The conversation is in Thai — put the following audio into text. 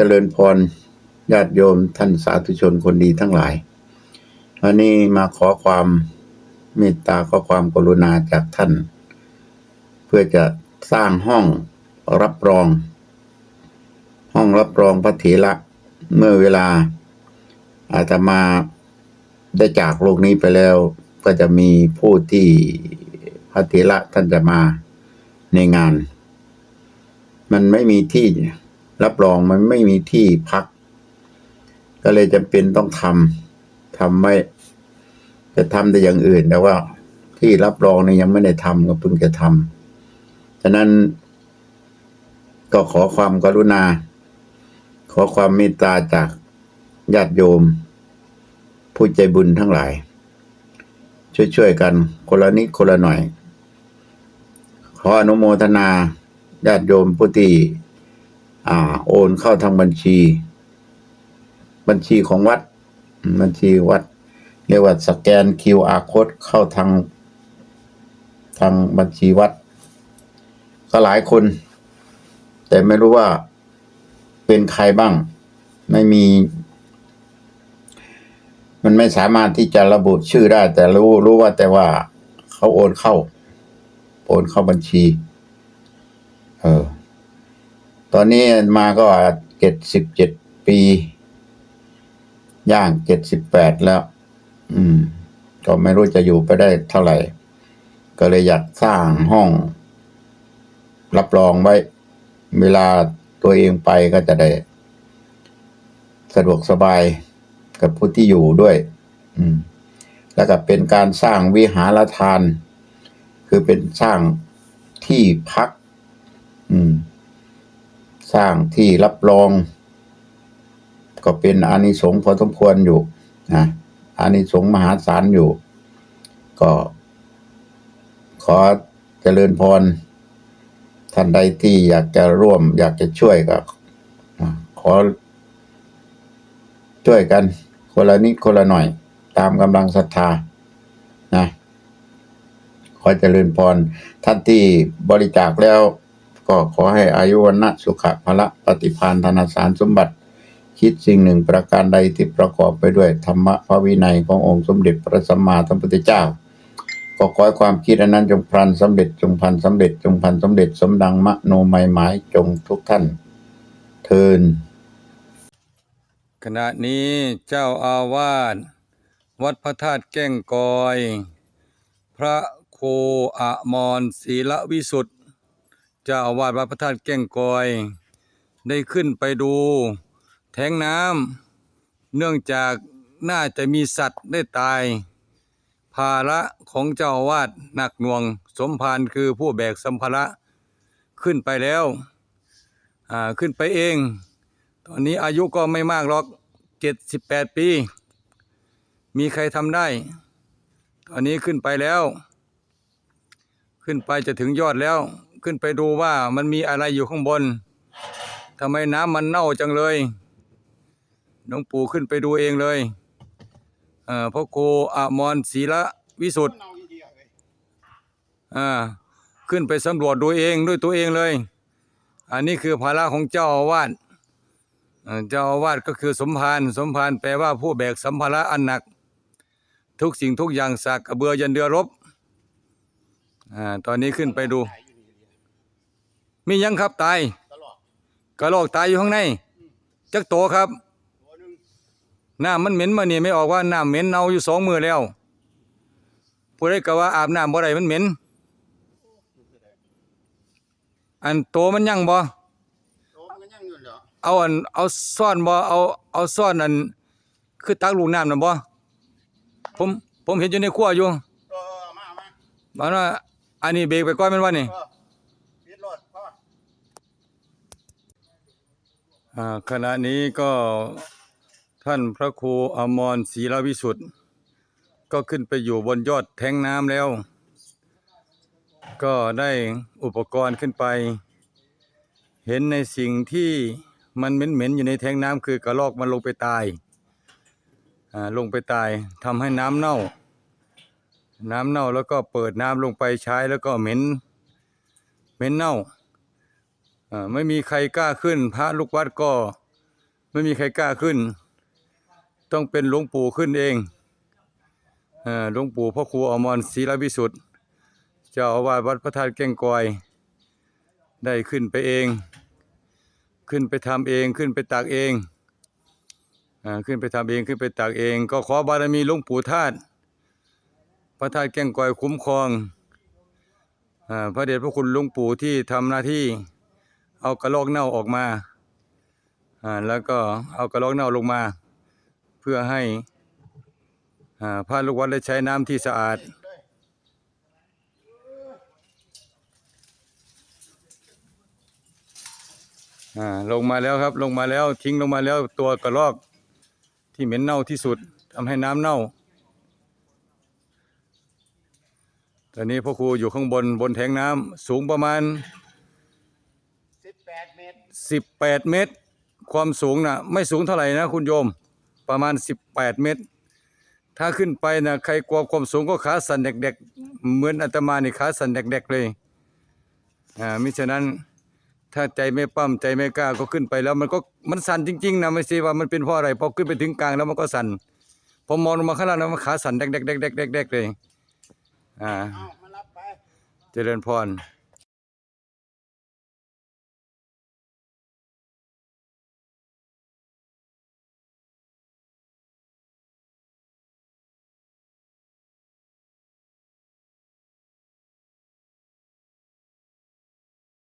เจริญพรญาติโยมท่านสาธุชนคนดีทั้งหลาย วันนี้มาขอความเมตตาขอความกรุณาจากท่าน เพื่อจะสร้างห้องรับรอง ห้องรับรองพระเถระเมื่อเวลาอาตมาได้จากโลกนี้ไปแล้ว ก็จะมีผู้ที่พระเถระท่านจะมาในงาน มันไม่มีที่ รับรองมันไม่มีที่พัก ก็เลยจำเป็นต้องทำทำไม่จะทำแต่อย่างอื่นแต่ว่า ที่รับรองเนี่ยยังไม่ได้ทำก็เพิ่งจะทำฉะนั้นก็ขอความกรุณา ขอความเมตตาจากญาติโยม ผู้ใจบุญทั้งหลาย ช่วยๆกัน คนละนิดคนละหน่อย ขออนุโมทนาญาติโยมผู้ที่ อ่า โอนเข้าทางบัญชี บัญชีของวัด บัญชีวัด เรียกว่าสแกน QR code เข้าทาง ทางบัญชีวัด ก็หลายคน แต่ไม่รู้ว่าเป็นใครบ้าง ไม่มี มันไม่สามารถที่จะระบุชื่อได้ แต่รู้รู้ว่าแต่ว่าเขาโอนเข้า โอนเข้าบัญชี เออ อนนี้มาก็เจ็ดสิบเจ็ดปี ย่างเจ็ดสิบแปดแล้ว อืม ก็ไม่รู้จะอยู่ไปได้เท่าไหร่ ก็เลยอยากสร้างห้อง รับรองไว้ เวลาตัวเองไปก็จะได้ สะดวกสบายกับผู้ที่อยู่ด้วย อืม แล้วก็เป็นการสร้างวิหารทาน คือเป็นสร้างที่พัก อืม สร้างที่รับรอง ก็เป็นอานิสงส์พอสมควรอยู่นะอานิสงส์มหาศาลอยู่ ก็ ขอเจริญพร ท่านใดที่อยากจะร่วม อยากจะช่วยก็ขอ ช่วยกัน คนละนิดคนละหน่อย ตามกำลังศรัทธานะขอเจริญพร ท่านที่บริจาคแล้ว ก็ขอให้อายุวันนะสุขะพละปฏิพานธนสารสมบัติ คิดสิ่งหนึ่งประการใดที่ประกอบไปด้วยธรรมะพระวินัยขององค์สมเด็จพระสัมมาสัมพุทธเจ้า ก็ขอให้ความคิดอันนั้นจงพลันสำเร็จจงพันสำเร็จจงพันสำเร็จสมดังมโนหมายหมายจงทุกท่านเทินขณะนี้เจ้าอาวาสวัดพระธาตุแก้งกอย พระครูอมรศีลวิสุทธิ จ้าอาวาสวัดพระธาตุแก้งกอย ได้ขึ้นไปดู แทงน้ำเนื่องจากน่าจะมีสัตว์ได้ตาย ภาระของเจ้าอาวาสหนักหน่วง สมภารคือผู้แบกสัมภาระขึ้นไปแล้วขึ้นไปเอง ตอนนี้อายุก็ไม่มากหรอกเจ็ดสิบแปดปี มีใครทำได้ ตอนนี้ขึ้นไปแล้ว ขึ้นไปจะถึงยอดแล้ว ขึ้นไปดูว่ามันมีอะไรอยู่ข้างบนทำไมน้ำมันเน่าจังเลยหลวงปู่ขึ้นไปดูเองเลยเอ่อพระโคอมรศีละวิสุทธิ์อ่าขึ้นไปสำรวจดูเองด้วยตัวเองเลย อันนี้คือภาระของเจ้าอาวาสเจ้าอาวาสก็คือสมภารสมภารแปลว่าผู้แบกสัมภาระอันหนัก ทุกสิ่งทุกอย่างสากกระเบือยันเดือรบอ่าตอนนี้ขึ้นไปดู มียังครับตายกระโหลกตายอยู่ข้างในจักโตครับน้ำมันเหม็นมาเนี่ยไม่ออกว่าน้ำเหม็นเน่าอยู่สองมือแล้วผู้ใดก็ว่าอาบน้ำบ่ได้มันเหม็น อันโตมันยังบ่เอาอันเอาซ่อนบ่เอาเอาซ่อนอัน คือตักลูกน้ำน่ะบ่ผมผมเห็นอยู่ในครัวอยู่เออมามามันว่าอันนี้เบรกไปก่อนแม่นว่านี่ เออปิดรถพ่อ อ่า ขณะนี้ก็ท่านพระครูอมรศรีลวิสุทธ์ก็ขึ้นไปอยู่บนยอดแทงน้ำแล้ว ก็ได้อุปกรณ์ขึ้นไป เห็นในสิ่งที่มันเหม็นๆอยู่ในแทงน้ำคือกระรอกมันลงไปตายอ่าลงไปตายทำให้น้ำเน่า น้ำเน่าแล้วก็เปิดน้ำลงไปใช้แล้วก็เหม็นเหม็นเน่า ไม่มีใครกล้าขึ้น พระลูกวัดก็ ไม่มีใครกล้าขึ้น ต้องเป็นหลวงปู่ขึ้นเองหลวงปู่พ่อครูอมรศรีรวิสุทธิ์เจ้าอาวาสวัดพระธาตุแก้งกอย ได้ขึ้นไปเอง ขึ้นไปทำเองขึ้นไปตักเองอขึ้นไปทำเองขึ้นไปตักเอง ก็ขอบารมีหลวงปู่ธาตุพระธาตุแก้งกอยคุ้มครองอพระเดชพระคุณหลวงปู่ที่ทำหน้าที่ เอากระโหลกเน่าออกมาอ่าแล้วก็เอากระโหลกเน่าลงมา เพื่อให้อ่าพระลูกวัดได้ใช้น้ำที่สะอาดอ่าลงมาแล้วครับลงมาแล้วทิ้งลงมาแล้วตัวกระรอกที่เหม็นเน่าที่สุดทำให้น้ำเน่าตอนนี้พ่อครูอยู่ข้างบนบนแทงน้ำสูงประมาณ สิบแปดเมตร 18 เมตร ความสูงนะไม่สูงเท่าไหร่นะคุณโยมประมาณ 18 เมตร ถ้าขึ้นไปนะใครกลัวความสูงก็ขาสั่นเด็กๆ เหมือนอาตมานี่ขาสั่นเด็กๆเลยอ่ามิฉะนั้นถ้าใจไม่ปั้มใจไม่กล้าก็ขึ้นไปแล้วมันก็มันสั่นจริงๆนะไม่ใช่ว่ามันเป็นเพราะอะไรพอขึ้นไปถึงกลางแล้วมันก็สั่นพอมองลงมาข้างล่างแล้วมันขาสั่นแดกๆๆๆๆๆเลยอ่าเอามารับไปเจริญพรเ